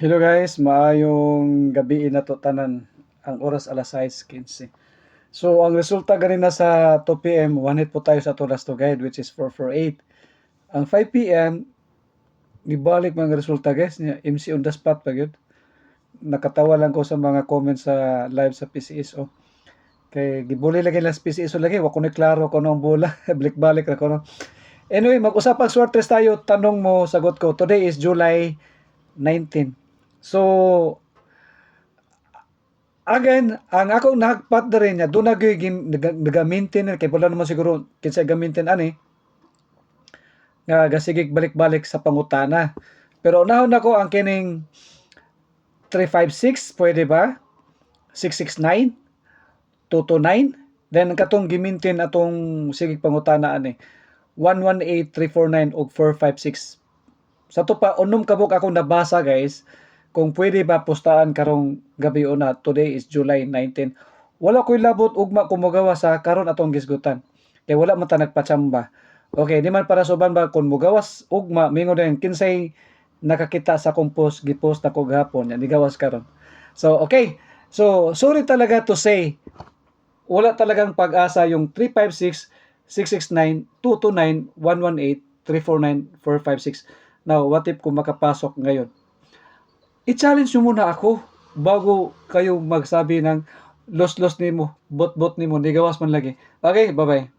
Hello guys, maayong gabi na to tanan. Ang oras alas 6:15. So ang resulta ganina sa 2 PM, one hit po tayo sa tulas to guide which is 448. Ang 5 PM gibalik mga resulta guys niya MC on the spot pa gyud. Nakatawa lang ko sa mga comments sa live sa PCSO. Kay gibuli lagi lang sa PCSO lagi, wa ko ni klaro ko nung bola, balik-balik ra ko no. Anyway, mag-usapang sortes tayo. Tanong mo, sagot ko. Today is July 19. So, again, ang akong nahagpat na rin niya, doon na gyud nag-maintain, kay wala naman siguro, kinsa gamitin ani, nga gasigig balik-balik sa pangutana. Pero unahon ako ang kining 356, pwede ba? 669, 229, then katong gimintin atong sigig pangutana ani. 118, 349 ug 456. Sa to pa unom kabuk akong nabasa guys, kung pwede ba postaan karong gabi una, today is July 19. Wala ko'y labot ugma kumugawa sa karon atong gisgutan. Kay wala man ta nagpatsamba. Okay, di man para suban ba kung mugawas ugma mingon din kinsay nakakita sa akong post gipost ako gahapon yan nigawas karon. So okay. So sorry talaga to say wala talagang pag-asa yung 356 669 229 118 349 456. Now, what if kung makapasok ngayon? I-challenge nyo muna ako bago kayo magsabi ng los-los nimo, bot-bot nimo, nigawas man lagi. Okay, bye-bye.